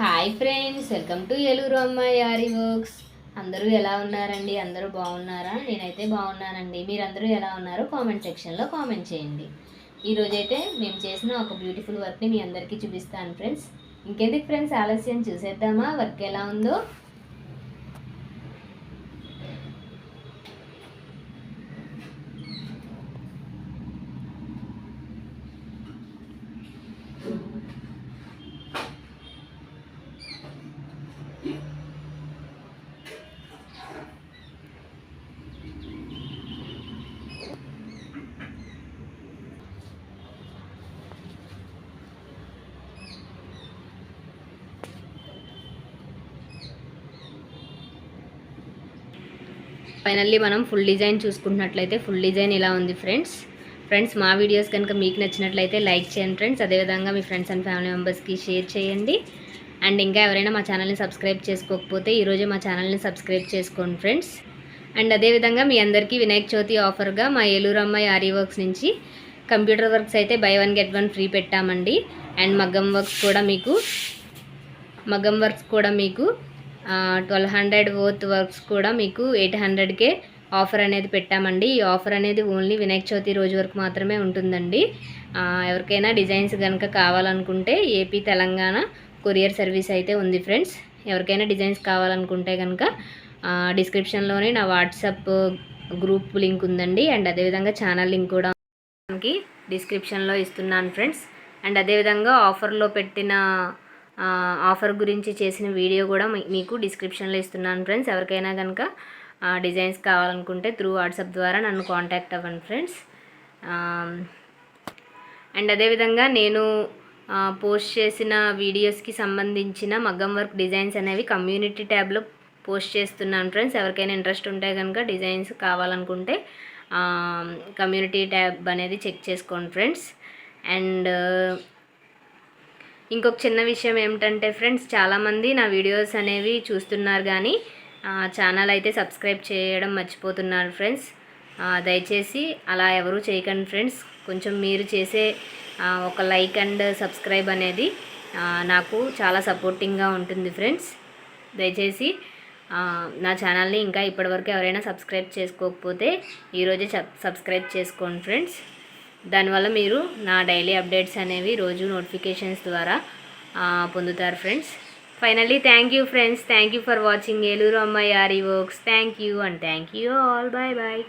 Hi friends welcome to Eluru అమ్మాయి ఆరి works అందరూ ఎలా ఉన్నారండి? అందరూ బాగున్నారా? నేనైతే బాగున్నానండి. మీరందరూ ఎలా ఉన్నారో కామెంట్ సెక్షన్లో కామెంట్ చేయండి. ఈరోజైతే మేము చేసిన ఒక బ్యూటిఫుల్ వర్క్ని మీ అందరికీ చూపిస్తాను ఫ్రెండ్స్ ఇంకెందుకు ఫ్రెండ్స్ ఆలస్యం చూసేద్దామా? వర్క్ ఎలా ఉందో? ఫైనల్లీ మనం ఫుల్ డిజైన్ చూసుకుంటున్నట్లయితే ఫుల్ డిజైన్ ఇలా ఉంది ఫ్రెండ్స్ ఫ్రెండ్స్ మా వీడియోస్ కనుక మీకు నచ్చినట్లయితే లైక్ చేయండి ఫ్రెండ్స్ అదేవిధంగా మీ ఫ్రెండ్స్ అండ్ ఫ్యామిలీ మెంబర్స్కి షేర్ చేయండి. అండ్ ఇంకా ఎవరైనా మా ఛానల్ని సబ్స్క్రైబ్ చేసుకోకపోతే ఈరోజు మా ఛానల్ని సబ్స్క్రైబ్ చేసుకోండి ఫ్రెండ్స్ అండ్ అదేవిధంగా మీ అందరికీ వినాయక చవితి ఆఫర్గా మా ఏలూరు అమ్మాయి ఆరీ వర్క్స్ నుంచి కంప్యూటర్ వర్క్స్ అయితే buy one get one free పెట్టామండి. అండ్ మగ్గం వర్క్స్ కూడా మీకు మగ్గం వర్క్స్ కూడా మీకు ట్వెల్వ్ హండ్రెడ్ వర్త్ వర్క్స్ కూడా మీకు ఎయిట్ హండ్రెడ్కే ఆఫర్ అనేది పెట్టామండి. ఈ ఆఫర్ అనేది ఓన్లీ వినాయక చవితి రోజు వరకు మాత్రమే ఉంటుందండి. ఎవరికైనా డిజైన్స్ కనుక కావాలనుకుంటే ఏపీ తెలంగాణ కొరియర్ సర్వీస్ అయితే ఉంది ఫ్రెండ్స్. ఎవరికైనా డిజైన్స్ కావాలనుకుంటే కనుక డిస్క్రిప్షన్లోనే నా వాట్సాప్ గ్రూప్ లింక్ ఉందండి. అండ్ అదేవిధంగా ఛానల్ లింక్ కూడా మనకి డిస్క్రిప్షన్లో ఇస్తున్నాను ఫ్రెండ్స్. అండ్ అదేవిధంగా ఆఫర్లో పెట్టిన ఆఫర్ గురించి చేసిన వీడియో కూడా మీకు డిస్క్రిప్షన్లో ఇస్తున్నాను ఫ్రెండ్స్. ఎవరికైనా కనుక డిజైన్స్ కావాలనుకుంటే త్రూ వాట్సాప్ ద్వారా నన్ను కాంటాక్ట్ అవ్వండి ఫ్రెండ్స్. అండ్ అదేవిధంగా నేను పోస్ట్ చేసిన వీడియోస్కి సంబంధించిన మగ్గం వర్క్ డిజైన్స్ అనేవి కమ్యూనిటీ ట్యాబ్లో పోస్ట్ చేస్తున్నాను ఫ్రెండ్స్. ఎవరికైనా ఇంట్రెస్ట్ ఉంటే కనుక డిజైన్స్ కావాలనుకుంటే కమ్యూనిటీ ట్యాబ్ అనేది చెక్ చేసుకోండి ఫ్రెండ్స్. అండ్ ఇంకొక చిన్న విషయం ఏమిటంటే ఫ్రెండ్స్ చాలామంది నా వీడియోస్ అనేవి చూస్తున్నారు కానీ ఛానల్ అయితే సబ్స్క్రైబ్ చేయడం మర్చిపోతున్నారు ఫ్రెండ్స్. దయచేసి అలా ఎవరూ చేయకండి ఫ్రెండ్స్. కొంచెం మీరు చేసే ఒక లైక్ అండ్ సబ్స్క్రైబ్ అనేది నాకు చాలా సపోర్టింగ్గా ఉంటుంది ఫ్రెండ్స్. దయచేసి నా ఛానల్ని ఇంకా ఇప్పటివరకు ఎవరైనా సబ్స్క్రైబ్ చేసుకోకపోతే ఈరోజే సబ్ సబ్స్క్రైబ్ చేసుకోండి ఫ్రెండ్స్. దానివల్ల మీరు నా డైలీ అప్డేట్స్ అనేవి రోజు నోటిఫికేషన్స్ ద్వారా పొందుతారు friends. Finally thank you friends thank you for watching Eluru అమ్మాయి Aari works. Thank you and thank you all bye bye